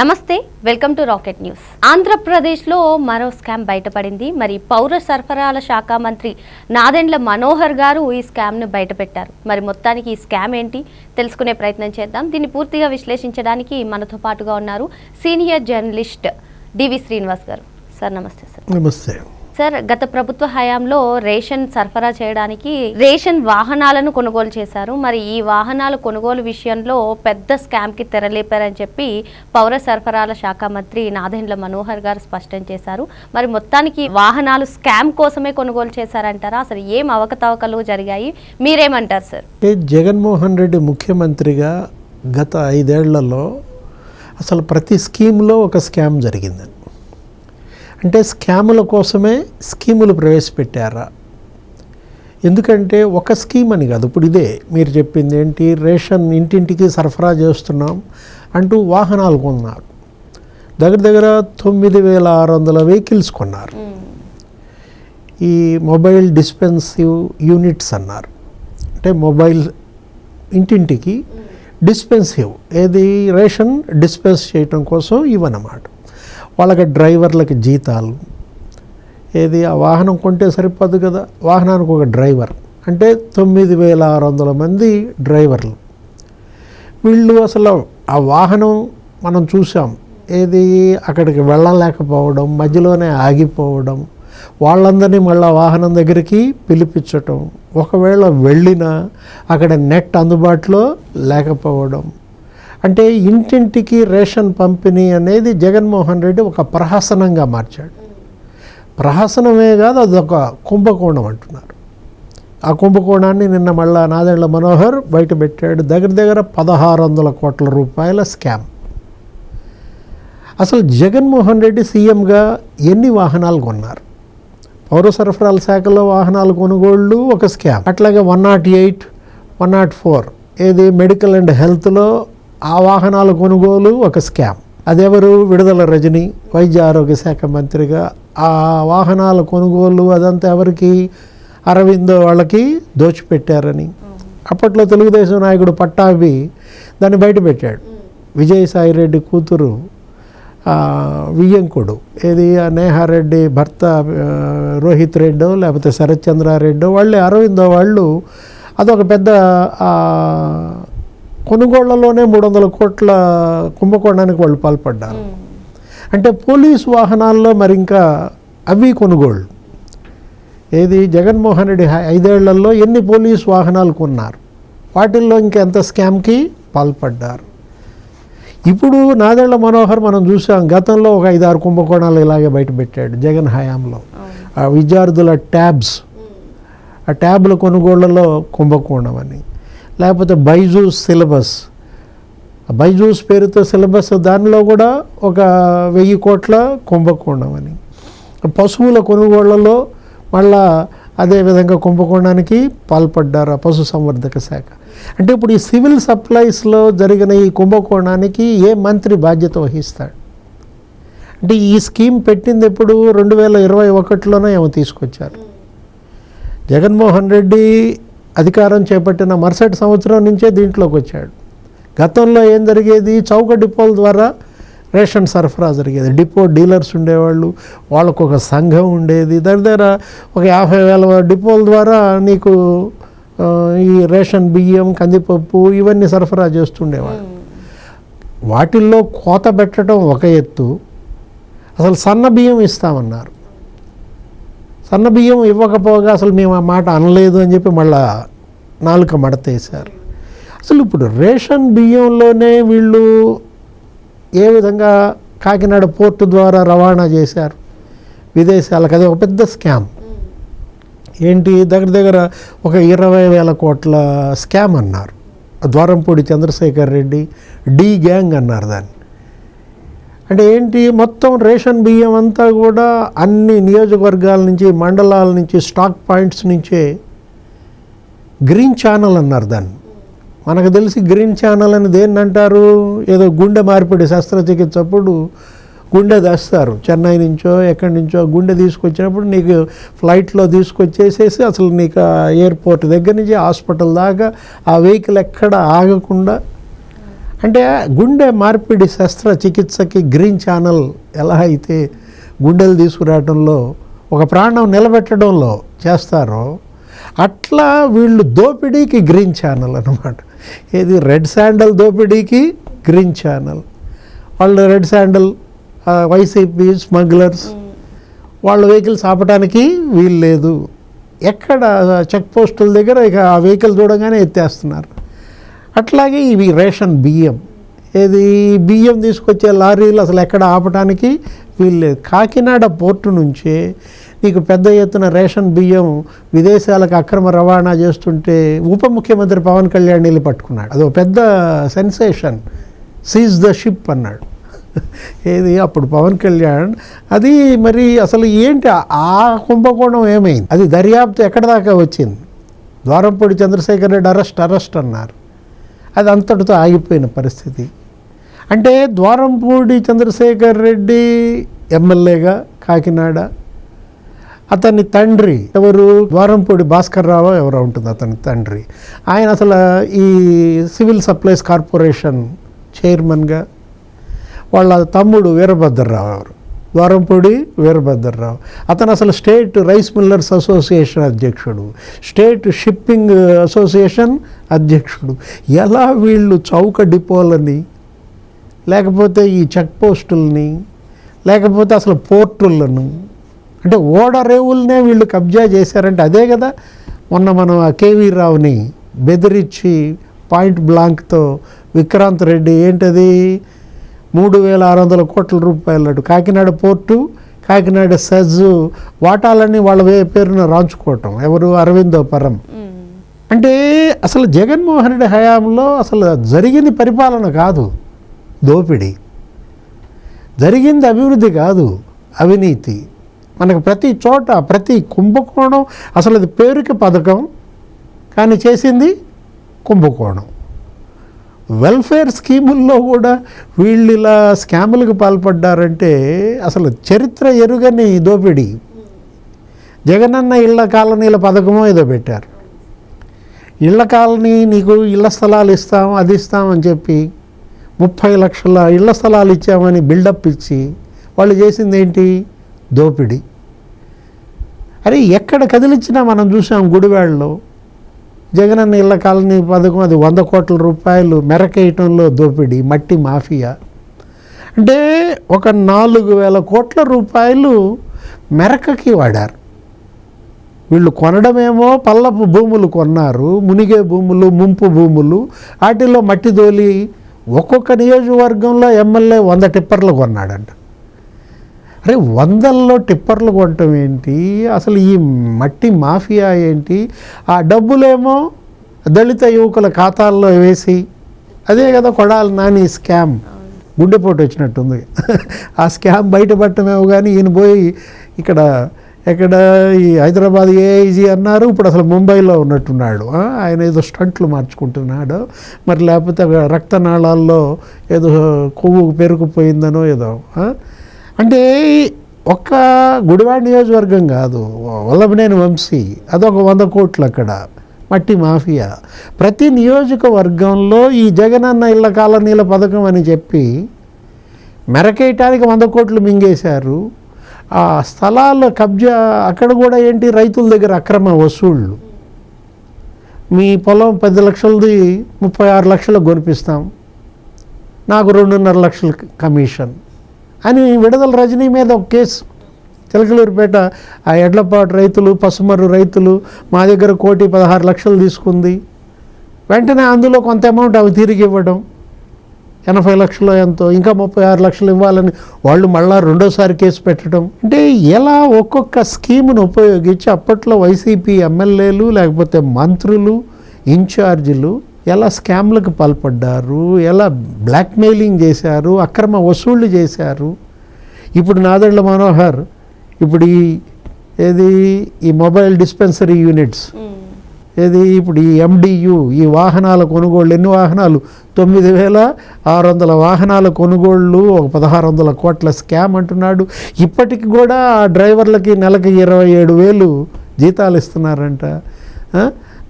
నమస్తే welcome to rocket news. ఆంధ్రప్రదేశ్లో మరో స్కామ్ బయటపడింది. మరి పౌర సరఫరాల శాఖ మంత్రి నాదెండ్ల మనోహర్ గారు ఈ స్కామ్ను బయటపెట్టారు. మరి మొత్తానికి ఈ స్కామ్ ఏంటి? తెలుసుకునే ప్రయత్నం చేద్దాం. దీన్ని పూర్తిగా విశ్లేషించడానికి మనతో పాటుగా ఉన్నారు సీనియర్ జర్నలిస్ట్ డివి శ్రీనివాస్ గారు. సార్ నమస్తే సార్. నమస్తే. సార్ గత ప్రభుత్వ హయాంలో రేషన్ సరఫరా చేయడానికి రేషన్ వాహనాలను కొనుగోలు చేశారు. మరి ఈ వాహనాల కొనుగోలు విషయంలో పెద్ద స్కామ్కి తెరలేపారని చెప్పి పౌర సరఫరాల శాఖ మంత్రి నాదెండ్ల మనోహర్ గారు స్పష్టం చేశారు. మరి మొత్తానికి వాహనాలు స్కామ్ కోసమే కొనుగోలు చేశారంటారా? అసలు ఏం అవకతవకలు జరిగాయి? మీరేమంటారు సార్? జగన్మోహన్ రెడ్డి ముఖ్యమంత్రిగా గత ఐదేళ్ళలో అసలు ప్రతి స్కీమ్లో ఒక స్కామ్ జరిగిందండి. అంటే స్కాముల కోసమే స్కీములు ప్రవేశపెట్టారా? ఎందుకంటే ఒక స్కీమ్ అని కాదు ఇప్పుడు ఇదే మీరు చెప్పింది ఏంటి? రేషన్ ఇంటింటికి సరఫరా చేస్తున్నాం అంటూ వాహనాలు కొన్నారు. దగ్గర దగ్గర తొమ్మిది వేల ఆరు వందల వెహికల్స్ కొన్నారు. ఈ మొబైల్ డిస్పెన్సివ్ యూనిట్స్ అన్నారు. అంటే మొబైల్ ఇంటింటికి డిస్పెన్సివ్ ఏది? రేషన్ డిస్పెన్స్ చేయటం కోసం ఇవన్నమాట వాళ్ళకి డ్రైవర్లకి జీతాలు. ఏది? ఆ వాహనం కొంటే సరిపోదు కదా. వాహనానికి ఒక డ్రైవర్. అంటే తొమ్మిది వేల ఆరు వందల మంది డ్రైవర్లు. వీళ్ళు అసలు ఆ వాహనం మనం చూసాం ఏది? అక్కడికి వెళ్ళలేకపోవడం మధ్యలోనే ఆగిపోవడం. వాళ్ళందరినీ మళ్ళీ వాహనం దగ్గరికి పిలిపించటం. ఒకవేళ వెళ్ళినా అక్కడ నెట్ అందుబాటులో లేకపోవడం. అంటే ఇంటింటికి రేషన్ పంపిణీ అనేది జగన్మోహన్ రెడ్డి ఒక ప్రహసనంగా మార్చాడు. ప్రహసనమే కాదు అదొక కుంభకోణం అంటున్నారు. ఆ కుంభకోణాన్ని నిన్న మళ్ళా నాదెండ్ల మనోహర్ బయట పెట్టాడు. దగ్గర దగ్గర పదహారు వందల కోట్ల రూపాయల స్కామ్. అసలు జగన్మోహన్ రెడ్డి సీఎంగా ఎన్ని వాహనాలు కొన్నారు? పౌర సరఫరాల శాఖలో వాహనాలు కొనుగోళ్ళు ఒక స్కామ్. అట్లాగే one nought eight one nought four ఏది మెడికల్ అండ్ హెల్త్లో ఆ వాహనాల కొనుగోలు ఒక స్కామ్. అదెవరు? విడుదల రజని వైద్య ఆరోగ్య శాఖ మంత్రిగా. ఆ వాహనాల కొనుగోలు అదంతా ఎవరికి? అరవిందో వాళ్ళకి దోచిపెట్టారని. అప్పట్లో తెలుగుదేశం నాయకుడు పట్టాభి దాన్ని బయటపెట్టాడు విజయసాయిరెడ్డి విజయసాయి రెడ్డి కూతురు వియ్యంకుడు. ఏది? ఆ నేహారెడ్డి భర్త రోహిత్ రెడ్డో లేకపోతే శరత్చంద్రారెడ్డో వాళ్ళే అరవిందో వాళ్ళు. అదొక పెద్ద కొనుగోళ్ళలోనే మూడు వందల కోట్ల కుంభకోణానికి వాళ్ళు పాల్పడ్డారు. అంటే పోలీస్ వాహనాల్లో మరి ఇంకా అవి కొనుగోళ్ళు ఏది జగన్మోహన్ రెడ్డి ఐదేళ్ళలో ఎన్ని పోలీస్ వాహనాలు కొన్నారు? వాటిల్లో ఇంకెంత స్కామ్కి పాల్పడ్డారు? ఇప్పుడు నాదెళ్ళ మనోహర్ మనం చూసాం గతంలో ఒక ఐదారు కుంభకోణాలు ఇలాగే బయటపెట్టాడు జగన్ హయాంలో. ఆ విద్యార్థుల ట్యాబ్స్. ఆ ట్యాబ్ల కొనుగోళ్ళలో కుంభకోణం అని. లేకపోతే బైజూస్ సిలబస్. బైజూస్ పేరుతో సిలబస్ దానిలో కూడా ఒక వెయ్యి కోట్ల కుంభకోణం అని. పశువుల కొనుగోళ్ళలో మళ్ళా అదేవిధంగా కుంభకోణానికి పాల్పడ్డారు ఆ పశు సంవర్ధక శాఖ. అంటే ఇప్పుడు ఈ సివిల్ సప్లైస్లో జరిగిన ఈ కుంభకోణానికి ఏ మంత్రి బాధ్యత వహిస్తాడు? అంటే ఈ స్కీమ్ పెట్టింది ఎప్పుడు రెండు వేల ఇరవై ఒకటిలోనే ఏమో తీసుకొచ్చారు. జగన్మోహన్ రెడ్డి అధికారం చేపట్టిన మరుసటి సంవత్సరం నుంచే దీంట్లోకి వచ్చాడు. గతంలో ఏం జరిగేది? చౌక డిపోల ద్వారా రేషన్ సరఫరా జరిగేది. డిపో డీలర్స్ ఉండేవాళ్ళు వాళ్ళకు ఒక సంఘం ఉండేది. దగ్గర దగ్గర ఒక యాభై వేల డిపోల ద్వారా నీకు ఈ రేషన్ బియ్యం కందిపప్పు ఇవన్నీ సరఫరా చేస్తుండేవాళ్ళు. వాటిల్లో కోత పెట్టడం ఒక ఎత్తు. అసలు సన్న బియ్యం ఇస్తామన్నారు. సన్న బియ్యం ఇవ్వకపోగా అసలు మేము ఆ మాట అనలేదు అని చెప్పి మళ్ళా నాలుక మడతేశారు. అసలు ఇప్పుడు రేషన్ బియ్యంలోనే వీళ్ళు ఏ విధంగా కాకినాడ పోర్టు ద్వారా రవాణా చేశారు? విదేశాలకు అది ఒక పెద్ద స్కామ్. ఏంటి? దగ్గర దగ్గర ఒక ఇరవై వేల కోట్ల స్కామ్ అన్నారు. ద్వారంపూడి చంద్రశేఖర్ రెడ్డి డి గ్యాంగ్ అన్నారు దాన్ని. అంటే ఏంటి? మొత్తం రేషన్ బియ్యం అంతా కూడా అన్ని నియోజకవర్గాల నుంచి మండలాల నుంచి స్టాక్ పాయింట్స్ నుంచే గ్రీన్ ఛానల్ అన్నారు దాన్ని. మనకు తెలిసి గ్రీన్ ఛానల్ అని దేన్ని అంటారు? ఏదో గుండె మార్పిడి శస్త్రచికిత్స అప్పుడు గుండె తెస్తారు చెన్నై నుంచో ఎక్కడి నుంచో గుండె తీసుకొచ్చినప్పుడు నీకు ఫ్లైట్లో తీసుకొచ్చేసేసి అసలు నీకు ఎయిర్పోర్ట్ దగ్గర నుంచి హాస్పిటల్ దాకా ఆ వెహికల్ ఎక్కడ ఆగకుండా అంటే గుండె మార్పిడి శస్త్రచికిత్సకి గ్రీన్ ఛానల్ ఎలా అయితే గుండెలు తీసుకురావడంలో ఒక ప్రాణం నిలబెట్టడంలో చేస్తారో అట్లా వీళ్ళు దోపిడీకి గ్రీన్ ఛానల్ అనమాట ఇది రెడ్ శాండల్ దోపిడీకి గ్రీన్ ఛానల్. వాళ్ళు రెడ్ శాండల్ వైసీపీ స్మగ్లర్స్ వాళ్ళ వెహికల్స్ ఆపడానికి వీలు లేదు ఎక్కడ చెక్ పోస్టుల దగ్గర ఇక ఆ వెహికల్ చూడగానే ఎత్తేస్తున్నారు. అట్లాగే ఇవి రేషన్ బియ్యం. ఏది బియ్యం తీసుకొచ్చే లారీలు అసలు ఎక్కడ ఆపడానికి వీల్లేదు. కాకినాడ పోర్టు నుంచే నీకు పెద్ద ఎత్తున రేషన్ బియ్యం విదేశాలకు అక్రమ రవాణా చేస్తుంటే ఉప ముఖ్యమంత్రి పవన్ కళ్యాణ్ వెళ్ళి పట్టుకున్నాడు. అదో పెద్ద సెన్సేషన్. సీజ్ ద షిప్ అన్నాడు. ఏది అప్పుడు పవన్ కళ్యాణ్. అది మరి అసలు ఏంటి? ఆ కుంభకోణం ఏమైంది? అది దర్యాప్తు ఎక్కడ దాకా వచ్చింది? ద్వారంపూడి చంద్రశేఖర్ రెడ్డి అరెస్ట్ అరెస్ట్ అన్నారు. అది అంతటితో ఆగిపోయిన పరిస్థితి. అంటే ద్వారంపూడి చంద్రశేఖర్ రెడ్డి ఎమ్మెల్యేగా కాకినాడ అతని తండ్రి ఎవరు? ద్వారంపూడి భాస్కర్ రావు ఎవరో ఉంటుంది అతని తండ్రి. ఆయన అసలు ఈ సివిల్ సప్లైస్ కార్పొరేషన్ చైర్మన్గా వాళ్ళ తమ్ముడు వీరభద్రరావు ఎవరు? ద్వారంపూడి వీరభద్రరావు. అతను అసలు స్టేట్ రైస్ మిల్లర్స్ అసోసియేషన్ అధ్యక్షుడు. స్టేట్ షిప్పింగ్ అసోసియేషన్ అధ్యక్షుడు. ఎలా వీళ్ళు చౌక డిపోలని లేకపోతే ఈ చెక్ పోస్టుల్ని లేకపోతే అసలు పోర్టులను అంటే ఓడరేవులనే వీళ్ళు కబ్జా చేశారంటే అదే కదా. మొన్న మనం ఆ కేవీ రావుని బెదిరించి పాయింట్ బ్లాంక్తో విక్రాంత్ రెడ్డి ఏంటది? మూడు వేల ఆరు వందల కోట్ల రూపాయలు కాకినాడ పోర్టు కాకినాడ సెజ్ వాటాలన్నీ వాళ్ళ వే- పేరున రాంచుకోవటం. ఎవరు? అరవిందో పరం అంటే అసలు జగన్మోహన్ రెడ్డి హయాంలో అసలు జరిగింది పరిపాలన కాదు దోపిడీ. జరిగింది అభివృద్ధి కాదు అవినీతి. మనకు ప్రతి చోట ప్రతి కుంభకోణం అసలు అది పేరుకి పథకం కానీ చేసింది కుంభకోణం. వెల్ఫేర్ స్కీముల్లో కూడా వీళ్ళు ఇలా స్కాములకు పాల్పడ్డారంటే అసలు చరిత్ర ఎరుగని దోపిడీ. జగనన్న ఇళ్ళ కాలనీల పథకమో ఏదో పెట్టారు. ఇళ్ళ కాలనీ నీకు ఇళ్ళ స్థలాలు ఇస్తాం అది ఇస్తామని చెప్పి ముప్పై లక్షల ఇళ్ళ స్థలాలు ఇచ్చామని బిల్డప్ ఇచ్చి వాళ్ళు చేసింది ఏంటి? దోపిడీ. అరే ఎక్కడ కదిలిచ్చినా మనం చూసాం గుడివాడలో జగనన్న ఇళ్ళ కాలనీ పథకం అది వంద కోట్ల రూపాయలు మెరకేయటంలో దోపిడీ మట్టి మాఫియా. అంటే ఒక నాలుగు వేల కోట్ల రూపాయలు మెరకకి వాడారు. వీళ్ళు కొనడమేమో పల్లపు భూములు కొన్నారు మునిగే భూములు ముంపు భూములు వాటిల్లో మట్టి దోలి ఒక్కొక్క నియోజకవర్గంలో ఎమ్మెల్యే వంద టిప్పర్లు కొన్నాడంట. అరే వందల్లో టిప్పర్లు కొనటం ఏంటి? అసలు ఈ మట్టి మాఫియా ఏంటి? ఆ డబ్బులేమో దళిత యువకుల ఖాతాల్లో వేసి అదే కదా కొడాలి నాని స్కామ్. గుండెపోటు వచ్చినట్టుంది. ఆ స్కామ్ బయటపడటమేమో కానీ ఈయన పోయి ఇక్కడ ఎక్కడ ఈ హైదరాబాద్ ఏఐజీ అన్నారు ఇప్పుడు అసలు ముంబైలో ఉన్నట్టున్నాడు. ఆయన ఏదో స్టంట్లు మార్చుకుంటున్నాడు. మరి లేకపోతే రక్తనాళాల్లో ఏదో కొవ్వు పెరుగుపోయిందనో ఏదో? అంటే ఒక్క గుడివాడ నియోజకవర్గం కాదు వల్లభనేని వంశీ అదొక వంద కోట్లు అక్కడ మట్టి మాఫియా. ప్రతి నియోజకవర్గంలో ఈ జగనన్న ఇళ్ళ కాలనీల పథకం అని చెప్పి మెరకేయటానికి వంద కోట్లు మింగేశారు. ఆ స్థలాల కబ్జా అక్కడ కూడా ఏంటి రైతుల దగ్గర అక్రమ వసూళ్ళు మీ పొలం పది లక్షలది ముప్పై ఆరు లక్షలకు కొనిపిస్తాం. నాకు రెండున్నర లక్షల కమిషన్. అని విడుదల రజనీ మీద ఒక కేసు. చిలకలూరుపేట ఆ ఎడ్లపాటు రైతులు పసుమర్రు రైతులు మా దగ్గర కోటి పదహారు లక్షలు తీసుకుంది. వెంటనే అందులో కొంత అమౌంట్ అవి తిరిగి ఇవ్వడం. ఎనభై లక్షలు ఎంతో ఇంకా ముప్పై ఆరు లక్షలు ఇవ్వాలని వాళ్ళు మళ్ళా రెండోసారి కేసు పెట్టడం. అంటే ఎలా ఒక్కొక్క స్కీమును ఉపయోగించి అప్పట్లో వైసీపీ ఎమ్మెల్యేలు లేకపోతే మంత్రులు ఇన్ఛార్జీలు ఎలా స్కామ్లకు పాల్పడ్డారు ఎలా బ్లాక్మెయిలింగ్ చేశారు అక్రమ వసూళ్ళు చేశారు. ఇప్పుడు నాదెండ్ల మనోహర్ ఇప్పుడు ఈ ఏది ఈ మొబైల్ డిస్పెన్సరీ యూనిట్స్ ఏది ఇప్పుడు ఈ ఎండియు ఈ వాహనాల కొనుగోళ్ళు ఎన్ని వాహనాలు? తొమ్మిది వేల ఆరు వందల వాహనాల కొనుగోళ్ళు ఒక పదహారు వందల కోట్ల స్కామ్ అంటున్నాడు. ఇప్పటికి కూడా ఆ డ్రైవర్లకి నెలకి ఇరవై ఏడు వేలు జీతాలు ఇస్తున్నారంట?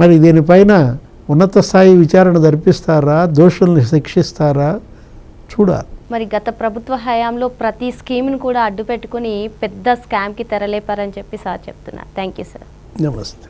మరి దీనిపైన ఉన్నత స్థాయి విచారణ జరిపిస్తారా? దోషుల్ని శిక్షిస్తారా? చూడాలి మరి గత ప్రభుత్వ హయాంలో ప్రతి స్కీమ్ను కూడా అడ్డు పెట్టుకుని పెద్ద స్కామ్కి తెరలేపారని చెప్పి సార్ చెప్తున్నారు థ్యాంక్ యూ సార్. నమస్తే.